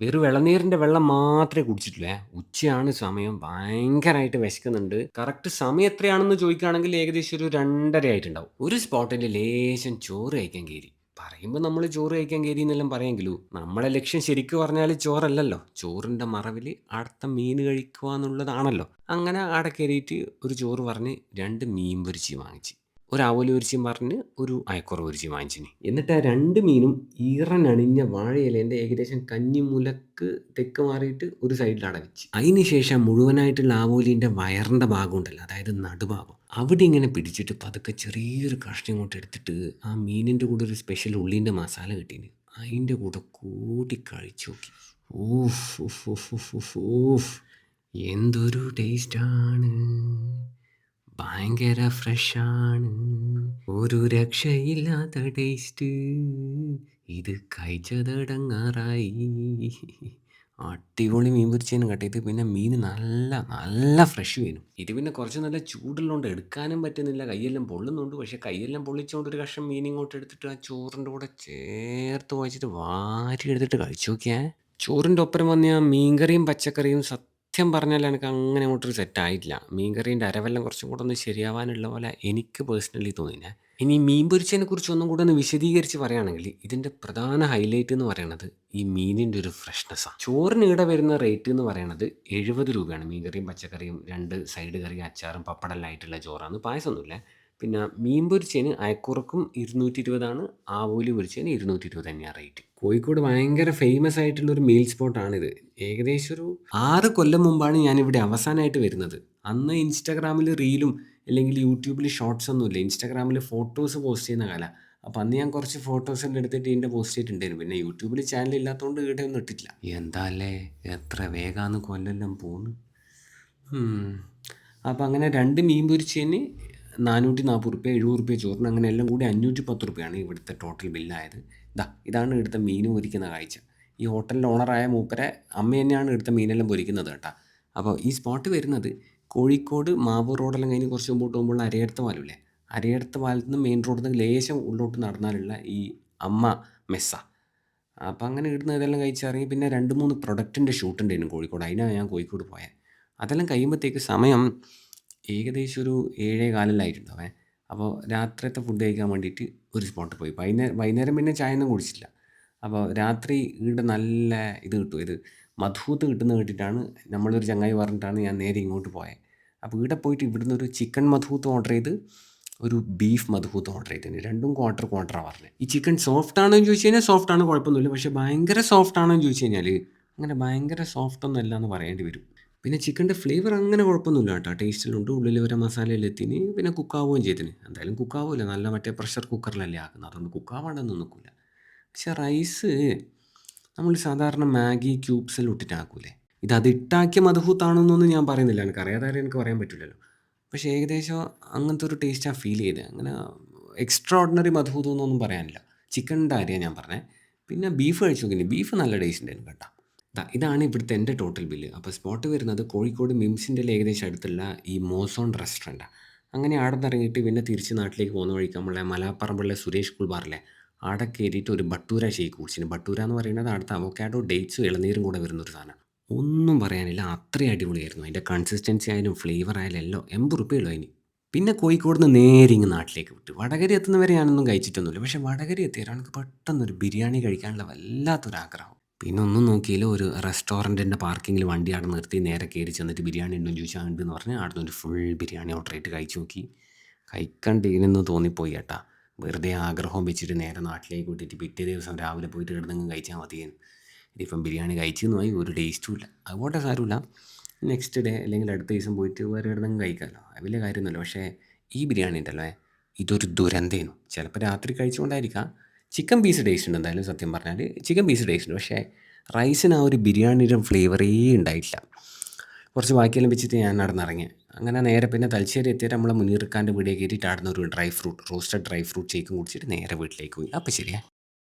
വെറും ഇളനീരിന്റെ വെള്ളം മാത്രമേ കുടിച്ചിട്ടില്ല ഉച്ചയാണ് സമയം. ഭയങ്കരമായിട്ട് വിശക്കുന്നുണ്ട്. കറക്റ്റ് സമയം എത്രയാണെന്ന് ചോദിക്കുകയാണെങ്കിൽ ഏകദേശം ഒരു രണ്ടര ആയിട്ടുണ്ടാവും. ഒരു സ്പോട്ടിൽ ലേശം ചോറ് കഴിക്കാൻ കയറി പറയുമ്പോൾ നമ്മൾ ചോറ് കഴിക്കാൻ കയറി എന്നെല്ലാം പറയാമെങ്കിലും നമ്മളെ ലക്ഷ്യം ശരിക്കും പറഞ്ഞാൽ ചോറല്ലല്ലോ. ചോറിന്റെ മറവിൽ അടുത്ത മീൻ കഴിക്കുക എന്നുള്ളതാണല്ലോ. അങ്ങനെ ആടെ കയറിയിട്ട് ഒരു ചോറ് പറഞ്ഞ് രണ്ട് മീൻ പൊരിച്ച് വാങ്ങിച്ച്. ഒരു പൊരിച്ചതും പറഞ്ഞ് ഒരു അയക്കൂറ പൊരിച്ചതും വാങ്ങിച്ചിന്. എന്നിട്ട് ആ രണ്ട് മീനും ഈറനണിഞ്ഞ വാഴയിലേന്റെ ഏകദേശം കഞ്ഞിമുലക്ക് തെക്ക് മാറിയിട്ട് ഒരു സൈഡിൽ അടവിച്ച് അതിനുശേഷം അതിന് ശേഷം മുഴുവനായിട്ടുള്ള ആവോലിന്റെ വയറിന്റെ ഭാഗം ഉണ്ടല്ലോ അതായത് നടുഭാഗം അവിടെ ഇങ്ങനെ പിടിച്ചിട്ട് പതുക്കെ ചെറിയൊരു കഷ്ണം കൊണ്ട് എടുത്തിട്ട് ആ മീനിന്റെ കൂടെ ഒരു സ്പെഷ്യൽ ഉള്ളിന്റെ മസാല കിട്ടീന്. അതിന്റെ കൂടെ കൂട്ടി കഴിച്ചു നോക്കി. ഉഫ് ഉഫ് ഉഫ് ഉഫ് ഊഫ് എന്തൊരു ടേസ്റ്റാണ്. ഭയങ്കര ഫ്രഷാണ്. ഒരു രക്ഷയില്ലാത്ത ടേസ്റ്റ്. ഇത് കഴിച്ചതടങ്ങാറായി. അടിപൊളി മീൻ പൊരിച്ചതിന് കേട്ടോ. ഇത് പിന്നെ മീൻ നല്ല നല്ല ഫ്രഷ് മീനും. ഇത് പിന്നെ കുറച്ച് നല്ല ചൂടുള്ളതുകൊണ്ട് എടുക്കാനും പറ്റുന്നില്ല. കൈയെല്ലാം പൊള്ളുന്നുണ്ട്. പക്ഷെ കൈയെല്ലാം പൊള്ളിച്ചുകൊണ്ട് ഒരു കഷ്ണം മീൻ ഇങ്ങോട്ട് എടുത്തിട്ട് ആ ചോറിന്റെ കൂടെ ചേർത്ത് വായിച്ചിട്ട് വാരി എടുത്തിട്ട് കഴിച്ചു നോക്കിയാൽ ചോറിന്റെ ഒപ്പരം വന്ന ആ മീൻകറിയും പച്ചക്കറിയും സത്യം പറഞ്ഞാൽ എനിക്ക് അങ്ങനെ അങ്ങോട്ടൊരു സെറ്റ് ആയിട്ടില്ല. മീൻകറീന്റെ അരവെല്ലാം കുറച്ചും കൂടെ ഒന്ന് ശരിയാവാനുള്ള പോലെ എനിക്ക് പേഴ്സണലി തോന്നിനെ. ഇനി മീൻ പൊരിച്ചതിനെ കുറിച്ച് ഒന്നും കൂടെ ഒന്ന് വിശദീകരിച്ച് പറയുകയാണെങ്കിൽ ഇതിന്റെ പ്രധാന ഹൈലൈറ്റ് എന്ന് പറയുന്നത് ഈ മീനിന്റെ ഒരു ഫ്രഷ്നെസ്സാണ്. ചോറിന് ഇവിടെ വരുന്ന റേറ്റ് എന്ന് പറയുന്നത് 70 രൂപയാണ്. മീൻകറിയും പച്ചക്കറിയും രണ്ട് സൈഡ് കറിയും അച്ചാറും പപ്പടെല്ലാം ആയിട്ടുള്ള ചോറാണ്. പായസമൊന്നുമില്ല. പിന്നെ മീൻ പൊരിച്ചതിന് അയക്കുറക്കും ഇരുന്നൂറ്റി ഇരുപതാണ് ആവോലി പൊരിച്ചതിന് 220 തന്നെയാണ് റേറ്റ്. കോഴിക്കോട് ഭയങ്കര ഫേമസ് ആയിട്ടുള്ള ഒരു മീൽ സ്പോട്ടാണിത്. ഏകദേശം ഒരു ആറ് കൊല്ലം മുമ്പാണ് ഞാനിവിടെ അവസാനമായിട്ട് വരുന്നത്. അന്ന് ഇൻസ്റ്റാഗ്രാമിൽ റീലും അല്ലെങ്കിൽ യൂട്യൂബിൽ ഷോർട്സ് ഒന്നുമില്ല. ഇൻസ്റ്റാഗ്രാമിൽ ഫോട്ടോസ് പോസ്റ്റ് ചെയ്യുന്ന കാല അപ്പോൾ അന്ന് ഞാൻ കുറച്ച് ഫോട്ടോസ് എല്ലാം എടുത്തിട്ട് ഇതിന്റെ പോസ്റ്റ് ചെയ്തിട്ടുണ്ടായിരുന്നു. പിന്നെ യൂട്യൂബിൽ ചാനൽ ഇല്ലാത്തതുകൊണ്ട് ഇവിടെ ഒന്നും ഇട്ടിട്ടില്ല. എന്താല്ലേ എത്ര വേഗമാണ് കൊല്ലം പോകുന്നു. അപ്പോൾ അങ്ങനെ രണ്ട് മീൻ പൊരിച്ചതിന് 440 റുപ്യ 70 റുപ്യ ചോറിന് അങ്ങനെ എല്ലാം കൂടി 510 റുപ്യയാണ് ഇവിടുത്തെ ടോട്ടൽ ബില്ലായത്. ഇതാ ഇതാണ് ഇവിടുത്തെ മീൻ പൊരിക്കുന്ന കാഴ്ച. ഈ ഹോട്ടലിന്റെ ഓണറായ മൂപ്പരെ അമ്മ തന്നെയാണ് ഇവിടുത്തെ മീനെല്ലാം പൊരിക്കുന്നത് കേട്ടോ. അപ്പോൾ ഈ സ്പോട്ട് വരുന്നത് കോഴിക്കോട് മാവൂർ റോഡെല്ലാം കഴിഞ്ഞ് കുറച്ച് മുമ്പോട്ട് പോകുമ്പോൾ അരയടുത്ത പാലമില്ലേ. അരയടുത്ത പാലത്ത് നിന്ന് മെയിൻ റോഡിൽ നിന്ന് ലേശം ഉള്ളോട്ട് നടന്നാലുള്ള ഈ അമ്മ മെസ്സ അപ്പോൾ അങ്ങനെ ഇടുന്ന ഇതെല്ലാം കഴിച്ചിറങ്ങി പിന്നെ 2, 3 പ്രൊഡക്റ്റിന്റെ ഷൂട്ട് ഉണ്ടായിരുന്നു കോഴിക്കോട്. അതിനാണ് ഞാൻ കോഴിക്കോട് പോയത്. അതെല്ലാം കഴിയുമ്പോഴത്തേക്ക് സമയം ഏകദേശം ഒരു 7:15 എല്ലാം ആയിട്ടുണ്ടാവേ. അപ്പോൾ രാത്രിയത്തെ ഫുഡ് കഴിക്കാൻ വേണ്ടിയിട്ട് ഒരു സ്പോട്ടിൽ പോയി. വൈകുന്നേരം വൈകുന്നേരം പിന്നെ ചായ ഒന്നും കുടിച്ചില്ല അപ്പോൾ രാത്രി ഇവിടെ നല്ല ഇത് കിട്ടും. ഇത് മധൂത്ത് കിട്ടുന്ന കേട്ടിട്ടാണ് നമ്മളൊരു ചങ്ങായി പറഞ്ഞിട്ടാണ് ഞാൻ നേരെ ഇങ്ങോട്ട് പോയത്. അപ്പോൾ ഇവിടെ പോയിട്ട് ഇവിടുന്ന് ഒരു ചിക്കൻ മധൂത്ത് ഓർഡർ ചെയ്ത് ഒരു ബീഫ് മധൂത്ത് ഓർഡർ ചെയ്തിട്ടുണ്ട്. രണ്ടും ക്വാർട്ടർ ക്വാർട്ടറാണ് പറഞ്ഞത്. ഈ ചിക്കൻ സോഫ്റ്റ് ആണോ എന്ന് ചോദിച്ചു കഴിഞ്ഞാൽ സോഫ്റ്റ് ആണ് കുഴപ്പമൊന്നുമില്ല. പക്ഷേ ഭയങ്കര സോഫ്റ്റ് ആണോ എന്ന് ചോദിച്ചു കഴിഞ്ഞാൽ അങ്ങനെ ഭയങ്കര സോഫ്റ്റ് ഒന്നും അല്ല എന്ന് പറയേണ്ടി വരും. പിന്നെ ചിക്കന്റെ ഫ്ലേവർ അങ്ങനെ കുഴപ്പമൊന്നുമില്ല കേട്ടോ. ടേസ്റ്റിലുണ്ട് ഉള്ളിൽ വരെ മസാലയിൽ എത്തിന്. പിന്നെ കുക്കാവുകയും ചെയ്തിന്. എന്തായാലും കുക്കാവില്ല. നല്ല മറ്റേ പ്രഷർ കുക്കറിലല്ലേ ആക്കുന്നത്. അതുകൊണ്ട് കുക്കാവാണ്ടൊന്നും നിൽക്കില്ല. പക്ഷേ റൈസ് നമ്മൾ സാധാരണ മാഗി ക്യൂബ്സിൽ ഇട്ടിട്ടാക്കൂലേ ഇത് അതിട്ടാക്കിയ ഇട്ടാക്കിയ എന്നൊന്നും ഞാൻ പറയുന്നില്ല. എനിക്ക് അറിയാതായാലും എനിക്ക് പറയാൻ പറ്റില്ലല്ലോ. പക്ഷേ ഏകദേശം അങ്ങനത്തെ ഒരു ടേസ്റ്റാണ് ഫീൽ ചെയ്തത്. അങ്ങനെ എക്സ്ട്രാ ഓർഡിനറി മധൂത്ത് എന്നൊന്നും പറയാനില്ല. ചിക്കന്റെ കാര്യമാണ് ഞാൻ പറഞ്ഞത്. പിന്നെ ബീഫ് കഴിച്ചു നോക്കിയിട്ട് ബീഫ് നല്ല ടേസ്റ്റ് ഉണ്ടായിരുന്നു കേട്ടോ. ദാ ഇതാണ് ഇവിടുത്തെ എന്റെ ടോട്ടൽ ബില്ല്. അപ്പോൾ സ്പോട്ട് വരുന്നത് കോഴിക്കോട് മിംസിന്റെ ഏകദേശം അടുത്തുള്ള ഈ മോസോൺ റെസ്റ്റോറന്റാണ്. അങ്ങനെ അവിടെ നിന്ന് ഇറങ്ങിയിട്ട് പിന്നെ തിരിച്ച് നാട്ടിലേക്ക് പോകുന്ന വഴിക്ക് നമ്മളെ മലാപ്പറമ്പിലെ സുരേഷ് കുൾബാറിലെ അവിടെ കയറിയിട്ട് ഒരു ബട്ടൂര ഷേക്ക് കുടിച്ചിന്. ബട്ടൂര എന്ന് പറയുന്നത് അടുത്ത അവക്കാഡോ ഡേറ്റ്സും ഇളനീരും കൂടെ വരുന്ന ഒരു സാധനമാണ്. ഒന്നും പറയാനില്ല. അത്രയും അടിപൊളിയായിരുന്നു. അതിന്റെ കൺസിസ്റ്റൻസി ആയാലും ഫ്ലേവർ ആയാലും എല്ലാം 80 റുപ്യയേ ഉള്ളൂ അതിന്. പിന്നെ കോഴിക്കോട് നിന്ന് നേരെ ഇങ്ങ് നാട്ടിലേക്ക് വിട്ടു. വടകര എത്തുന്നവരെ ഞാനൊന്നും കഴിച്ചിട്ടൊന്നുമില്ല. പക്ഷേ വടകര എത്തിയ എനിക്ക് പെട്ടെന്നൊരു ബിരിയാണി കഴിക്കാനുള്ള വല്ലാത്തൊരു ആഗ്രഹം. പിന്നെ ഒന്നും നോക്കിയില്ല. ഒരു റെസ്റ്റോറന്റിന്റെ പാർക്കിങ്ങിൽ വണ്ടി അവിടെ നിർത്തി നേരെ കയറി ചെന്നിട്ട് ബിരിയാണി ഉണ്ടോ ചോദിച്ചാൽ ഉണ്ട് എന്ന് പറഞ്ഞ് അവിടുന്ന് ഒരു ഫുൾ ബിരിയാണി ഓർഡർ ചെയ്തിട്ട് കഴിച്ചു നോക്കി. കഴിക്കണ്ടിരുന്നെന്ന് തോന്നിപ്പോയി ഏട്ടാ വെറുതെ ആഗ്രഹം വെച്ചിട്ട് നേരെ നാട്ടിലേക്ക് വിട്ടിട്ട് പിറ്റേ ദിവസം രാവിലെ പോയിട്ട് കിടന്നെങ്കിൽ കഴിച്ചാൽ മതിയെന്ന്. ഇതിപ്പം ബിരിയാണി കഴിച്ചെന്ന് പോയി ഒരു ടേസ്റ്റും ഇല്ല. അതുകൊണ്ട് സാരമില്ല. നെക്സ്റ്റ് ഡേ അല്ലെങ്കിൽ അടുത്ത ദിവസം പോയിട്ട് വേറെ കിടന്നെങ്കിൽ കഴിക്കാമല്ലോ. വലിയ കാര്യമൊന്നുമില്ല പക്ഷേ ഈ ബിരിയാണി ഉണ്ടല്ലോ ഇതൊരു ദുരന്തമായിരുന്നു. ചിലപ്പോൾ രാത്രി കഴിച്ചുകൊണ്ടായിരിക്കാം. ചിക്കൻ പീസ് ടേസ്റ്റ് ഉണ്ട് എന്തായാലും സത്യം പറഞ്ഞാൽ. ചിക്കൻ പീസ് ടേസ്റ്റ് ഉണ്ട്. പക്ഷേ റൈസിന് ആ ഒരു ബിരിയാണിയുടെ ഫ്ലേവറേ ഉണ്ടായിട്ടില്ല. കുറച്ച് ബാക്കിയെല്ലാം വെച്ചിട്ട് ഞാൻ നടന്നിറങ്ങി. അങ്ങനെ നേരെ പിന്നെ തലശ്ശേരി എത്തിയിട്ട് നമ്മളെ മുനീർ വീടേ കയറിയിട്ട് ആടുന്ന ഒരു dry fruit roasted dry fruit ഷേക്കും കുടിച്ചിട്ട് നേരെ വീട്ടിലേക്ക് പോയി. അപ്പോൾ ശരിയേ.